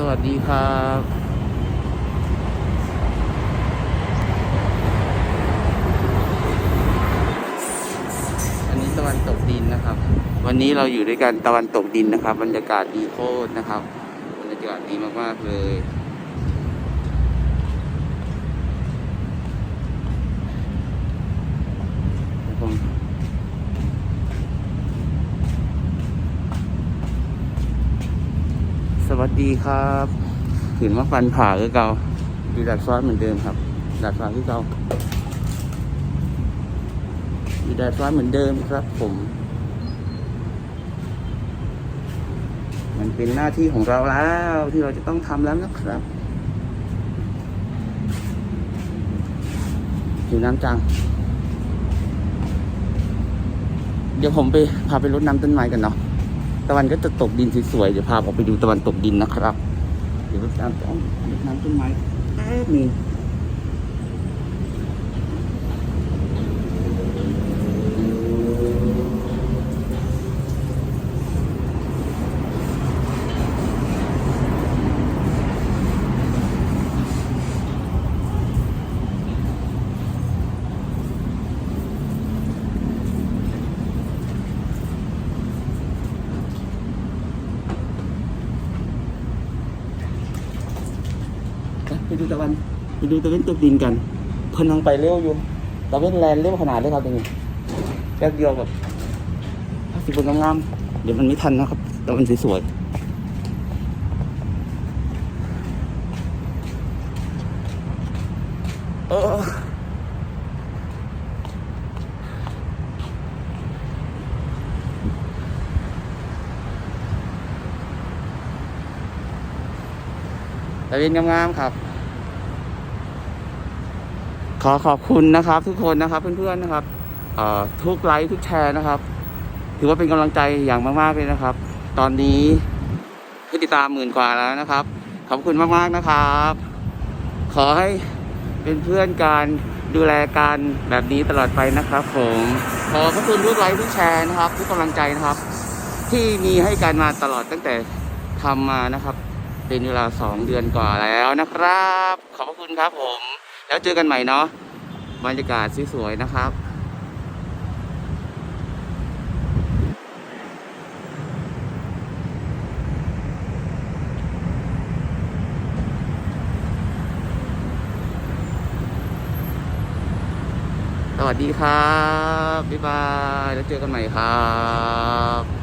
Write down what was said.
สวัสดีครับอันนี้ตะวันตกดินนะครับ วันนี้เราอยู่ด้วยกันตะวันตกดินนะครับ บรรยากาศดีโคตรนะครับ บรรยากาศดีมากๆเลยครับผม สวัสดีครับถืนว่าฟันผ่าคือเก่าอยู่ดัดฟ้าเหมือนเดิมครับดัดฟ้าคือเก่าอยู่ดัดฟ้าเหมือนเดิมครับ ผม มันเป็นหน้าที่ของเราแล้วที่เราจะต้องทำแล้วนะครับอยู่น้ำจัง เดี๋ยวผมไปพาไปรดน้ำต้นไม้กันเนาะ ตะวันก็จะตกดินสวยๆ เดี๋ยวพาออกไปดูตะวันตกดินนะครับ เดี๋ยวรดน้ำต้นรดน้ำต้นไม้แป๊บนึง ไปดูตะวันไปดูตะเวนตกดินกัน เพนลังไปเร็วอยู่ตะเวนแลนเร็วขนาดเลยครับตรงนี้แป๊บเดียวแบบสิบนงามๆเดี๋ยวมันไม่ทันนะครับตะวันสวยๆเออตะเวนงามๆครับ ขอขอบคุณนะครับ ทุกคนนะครับ เพื่อนๆนะครับทุกไลค์ทุกแชร์นะครับ ถือว่าเป็นกำลังใจอย่างมากๆเลยนะครับ ตอนนี้ผู้ติดตามหมื่นกว่าแล้วนะครับ ขอบคุณมากๆนะครับ ขอให้เป็นเพื่อนกันดูแลกันแบบนี้ตลอดไปนะครับ ผมขอขอบคุณทุกไลค์ทุกแชร์นะครับ ทุกกำลังใจนะครับ ที่มีให้กันมาตลอดตั้งแต่ทำมานะครับ เป็นเวลาสองเดือนกว่าแล้วนะครับ ขอบคุณครับผม แล้วเจอกันใหม่เนาะบรรยากาศสวยๆนะครับสวัสดีครับ บ๊ายบาย แล้วเจอกันใหม่ครับ